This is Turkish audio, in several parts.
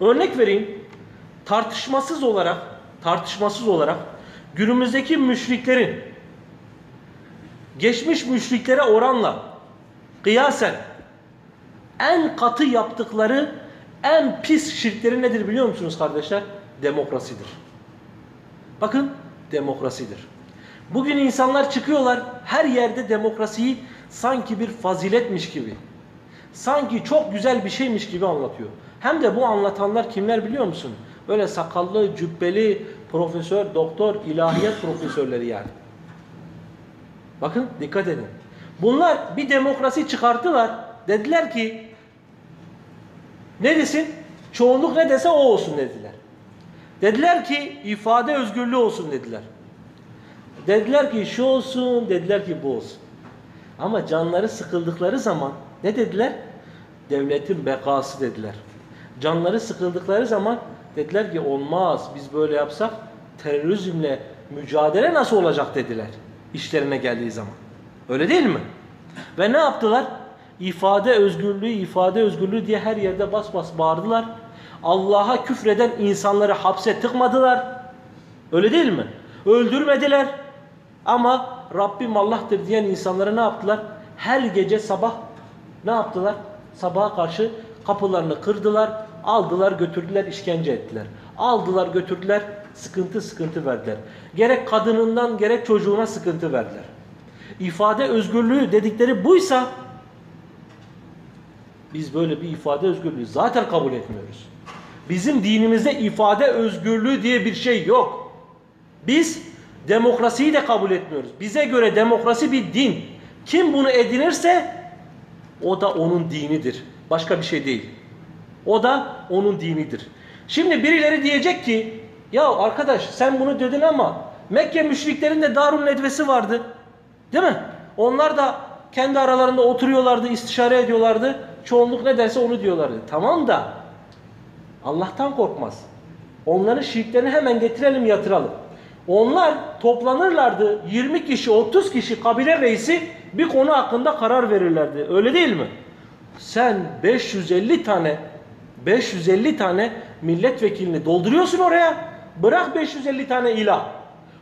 Örnek vereyim. Tartışmasız olarak, tartışmasız olarak günümüzdeki müşriklerin geçmiş müşriklere oranla kıyasen en katı yaptıkları en pis şirkleri nedir biliyor musunuz kardeşler? Demokrasidir. Bakın demokrasidir. Bugün insanlar çıkıyorlar her yerde demokrasiyi sanki bir faziletmiş gibi. Sanki çok güzel bir şeymiş gibi anlatıyor. Hem de bu anlatanlar kimler biliyor musun? Böyle sakallı, cübbeli, profesör, doktor, ilahiyat profesörleri yani. Bakın dikkat edin. Bunlar bir demokrasi çıkarttılar. Dediler ki ne desin? Çoğunluk ne dese o olsun dediler. Dediler ki ifade özgürlüğü olsun dediler. Dediler ki şu olsun, dediler ki bu olsun. Ama canları sıkıldıkları zaman ne dediler? Devletin bekası dediler. Canları sıkıldıkları zaman dediler ki olmaz biz böyle yapsak terörizmle mücadele nasıl olacak dediler. İşlerine geldiği zaman. Öyle değil mi? Ve ne yaptılar? İfade özgürlüğü, ifade özgürlüğü diye her yerde bas bas bağırdılar. Allah'a küfreden insanları hapse tıkmadılar. Öyle değil mi? Öldürmediler. Ama Rabbim Allah'tır diyen insanlara ne yaptılar? Her gece sabah ne yaptılar? Sabaha karşı kapılarını kırdılar, aldılar götürdüler işkence ettiler. Aldılar götürdüler sıkıntı sıkıntı verdiler. Gerek kadınından gerek çocuğuna sıkıntı verdiler. İfade özgürlüğü dedikleri buysa biz böyle bir ifade özgürlüğü zaten kabul etmiyoruz. Bizim dinimizde ifade özgürlüğü diye bir şey yok. Biz demokrasiyi de kabul etmiyoruz. Bize göre demokrasi bir din. Kim bunu edinirse o da onun dinidir. Başka bir şey değil. O da onun dinidir. Şimdi birileri diyecek ki ya arkadaş sen bunu dedin ama Mekke müşriklerinde Darun Nedvesi vardı. Değil mi? Onlar da kendi aralarında oturuyorlardı, istişare ediyorlardı. Çoğunluk ne derse onu diyorlardı. Tamam da Allah'tan korkmaz. Onların şirklerini hemen getirelim yatıralım. Onlar toplanırlardı 20 kişi 30 kişi kabile reisi bir konu hakkında karar verirlerdi. Öyle değil mi? Sen 550 tane 550 tane milletvekilini dolduruyorsun oraya. Bırak 550 tane ilah.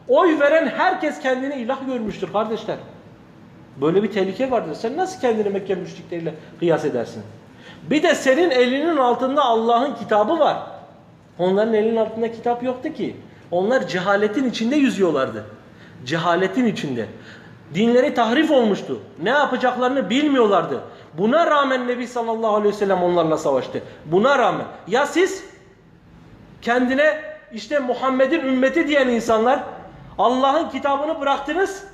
Oy veren herkes kendini ilah görmüştür kardeşler. Böyle bir tehlike vardır. Sen nasıl kendini Mekke müşrikleriyle kıyas edersin? Bir de senin elinin altında Allah'ın kitabı var. Onların elinin altında kitap yoktu ki. Onlar cehaletin içinde yüzüyorlardı. Cehaletin içinde. Dinleri tahrif olmuştu. Ne yapacaklarını bilmiyorlardı. Buna rağmen Nebi sallallahu aleyhi ve sellem onlarla savaştı. Buna rağmen. Ya siz kendine işte Muhammed'in ümmeti diyen insanlar Allah'ın kitabını bıraktınız.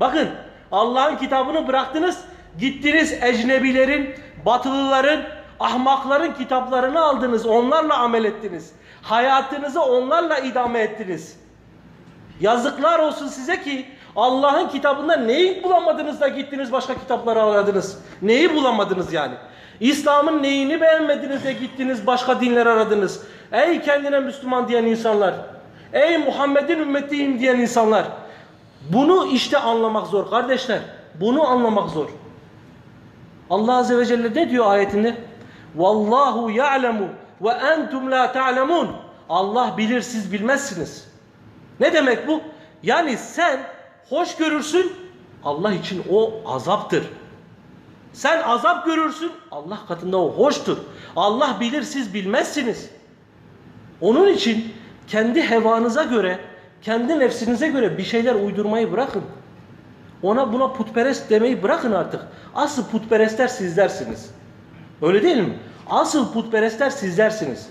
Bakın Allah'ın kitabını bıraktınız. Gittiniz ecnebilerin, batılıların, ahmakların kitaplarını aldınız. Onlarla amel ettiniz. Hayatınızı onlarla idame ettiniz. Yazıklar olsun size ki Allah'ın kitabında neyi bulamadınız da gittiniz başka kitapları aradınız. Neyi bulamadınız yani? İslam'ın neyini beğenmediniz de gittiniz başka dinler aradınız. Ey kendine Müslüman diyen insanlar. Ey Muhammed'in ümmetiyim diyen insanlar. Bunu işte anlamak zor kardeşler. Bunu anlamak zor. Allah Azze ve Celle ne diyor ayetinde? Vallahu ya'lemu ve entum la ta'lemun. Allah bilir siz bilmezsiniz. Ne demek bu? Yani sen hoş görürsün Allah için o azaptır. Sen azap görürsün Allah katında o hoştur. Allah bilir siz bilmezsiniz. Onun için kendi hevanıza göre, kendi nefsinize göre bir şeyler uydurmayı bırakın. Ona buna putperest demeyi bırakın artık. Asıl putperestler sizlersiniz. Öyle değil mi? Asıl putperestler sizlersiniz.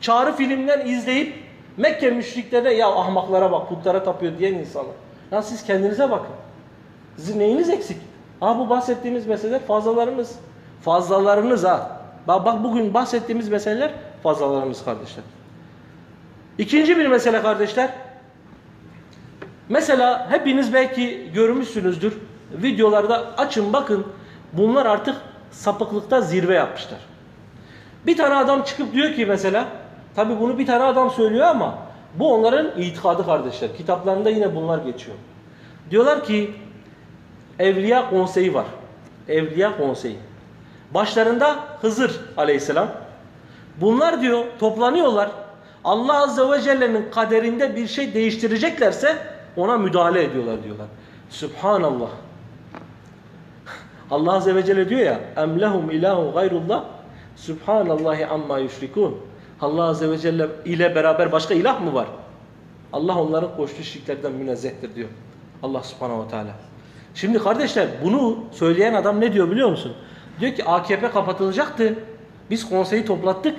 Çağrı filmden izleyip Mekke müşriklerine ya ahmaklara bak putlara tapıyor diyen insanlar. Ya siz kendinize bakın. Sizin neyiniz eksik? Ha bu bahsettiğimiz meseleler fazlalarınız. Fazlalarınız ha. Bak, bak bugün bahsettiğimiz meseleler fazlalarınız kardeşler. İkinci bir mesele kardeşler. Mesela hepiniz belki görmüşsünüzdür. Videolarda açın bakın. Bunlar artık sapıklıkta zirve yapmışlar. Bir tane adam çıkıp diyor ki mesela, tabi bunu bir tane adam söylüyor ama bu onların itikadı kardeşler. Kitaplarında yine bunlar geçiyor. Diyorlar ki Evliya konseyi var. Evliya konseyi. Başlarında Hızır aleyhisselam. Bunlar diyor toplanıyorlar. Allah Azze ve Celle'nin kaderinde bir şey değiştireceklerse ona müdahale ediyorlar diyorlar. Subhanallah. Allah Azze ve Celle diyor ya em lehum ilahun gayrullah Subhanallahi amma yüşrikun. Allah Azze ve Celle ile beraber başka ilah mı var? Allah onların koştuğu şirklerden münezzehtir diyor. Allah Subhanahu Teala. Şimdi kardeşler bunu söyleyen adam ne diyor biliyor musun? Diyor ki AKP kapatılacaktı. Biz konseyi toplattık.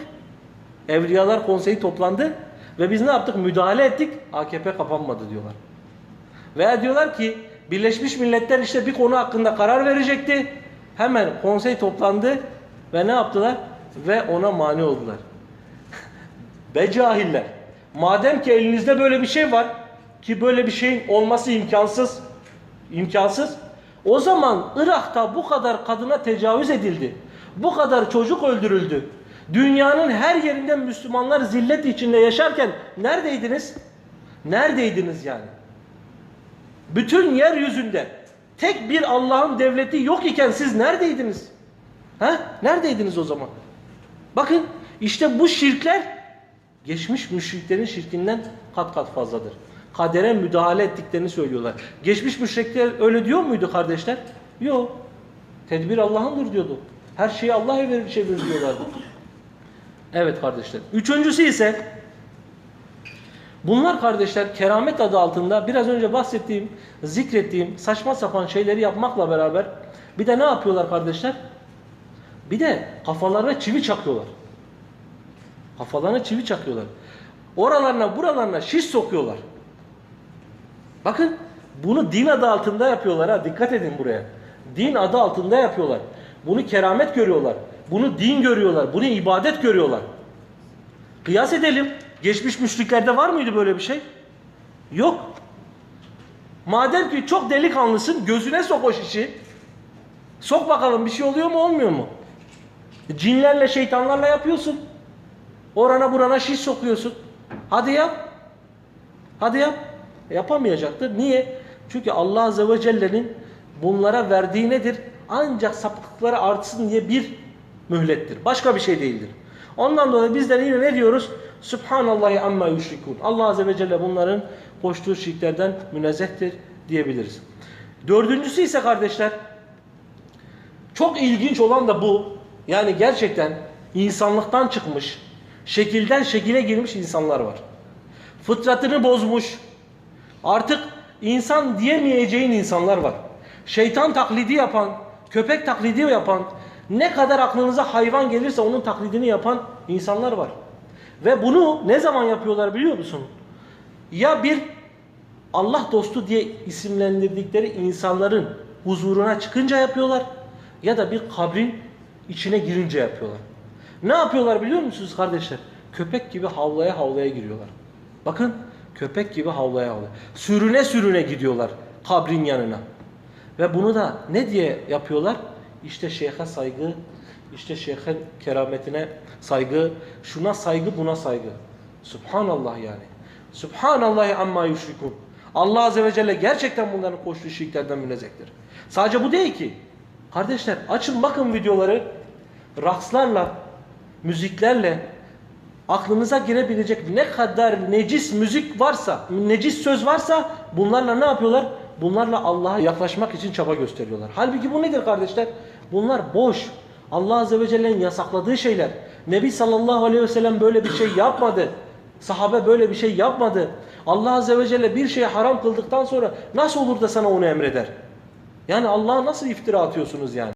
Evliyalar konseyi toplandı ve biz ne yaptık? Müdahale ettik. AKP kapanmadı diyorlar. Veya diyorlar ki Birleşmiş Milletler işte bir konu hakkında karar verecekti. Hemen konsey toplandı ve ne yaptılar? Ve ona mani oldular. Be cahiller. Madem ki elinizde böyle bir şey var ki böyle bir şeyin olması imkansız. imkansız. O zaman Irak'ta bu kadar kadına tecavüz edildi. Bu kadar çocuk öldürüldü. Dünyanın her yerinde Müslümanlar zillet içinde yaşarken neredeydiniz? Neredeydiniz yani? Bütün yeryüzünde tek bir Allah'ın devleti yok iken siz neredeydiniz? Ha? Neredeydiniz o zaman? Bakın işte bu şirkler geçmiş müşriklerin şirkinden kat kat fazladır. Kadere müdahale ettiklerini söylüyorlar. Geçmiş müşrikler öyle diyor muydu kardeşler? Yok. Tedbir Allah'ındır diyordu. Her şeyi Allah'a verir çevirir diyorlardı. Evet kardeşler. Üçüncüsü ise Bunlar kardeşler keramet adı altında biraz önce bahsettiğim, zikrettiğim saçma sapan şeyleri yapmakla beraber bir de ne yapıyorlar kardeşler? Bir de kafalarına çivi çakıyorlar. Kafalarına çivi çakıyorlar. Oralarına buralarına şiş sokuyorlar. Bakın bunu din adı altında yapıyorlar ha dikkat edin buraya. Din adı altında yapıyorlar. Bunu keramet görüyorlar. Bunu din görüyorlar. Bunu ibadet görüyorlar. Kıyas edelim. Geçmiş müşriklerde var mıydı böyle bir şey? Yok. Madem ki çok delikanlısın gözüne sok o şişi. Sok bakalım bir şey oluyor mu olmuyor mu? Cinlerle şeytanlarla yapıyorsun. Orana burana şiş sokuyorsun. Hadi yap. Hadi yap. Yapamayacaktır. Niye? Çünkü Allah Azze ve Celle'nin bunlara verdiği nedir? Ancak sapıklıkları artsın diye bir mühlettir. Başka bir şey değildir. Ondan dolayı bizler yine ne diyoruz? Subhanallahi amma yüşrikun. Allah Azze ve Celle bunların koştuğu şirklerden münezzehtir diyebiliriz. Dördüncüsü ise kardeşler çok ilginç olan da bu. Yani gerçekten insanlıktan çıkmış, şekilden şekile girmiş insanlar var. Fıtratını bozmuş, artık insan diyemeyeceğin insanlar var. Şeytan taklidi yapan, köpek taklidi yapan, ne kadar aklınıza hayvan gelirse onun taklidini yapan insanlar var. Ve bunu ne zaman yapıyorlar biliyor musun? Ya bir Allah dostu diye isimlendirdikleri insanların huzuruna çıkınca yapıyorlar ya da bir kabrin içine girince yapıyorlar. Ne yapıyorlar biliyor musunuz kardeşler? Köpek gibi havlaya havlaya giriyorlar. Bakın köpek gibi havlaya havlaya. Sürüne sürüne gidiyorlar kabrin yanına. Ve bunu da ne diye yapıyorlar? İşte şeyhe saygı, işte şeyhin kerametine saygı, şuna saygı, buna saygı. Subhanallah yani. Subhanallahi amma yüşrikun. Allah Azze ve Celle gerçekten bunların koştuğu şirklerden münezzehtir. Sadece bu değil ki. Kardeşler açın bakın videoları. Rakslarla, müziklerle aklınıza girebilecek ne kadar necis müzik varsa, necis söz varsa bunlarla ne yapıyorlar? Bunlarla Allah'a yaklaşmak için çaba gösteriyorlar. Halbuki bu nedir kardeşler? Bunlar boş. Allah Azze ve Celle'nin yasakladığı şeyler. Nebi sallallahu aleyhi ve sellem böyle bir şey yapmadı. Sahabe böyle bir şey yapmadı. Allah Azze ve Celle bir şeyi haram kıldıktan sonra nasıl olur da sana onu emreder? Yani Allah'a nasıl iftira atıyorsunuz yani?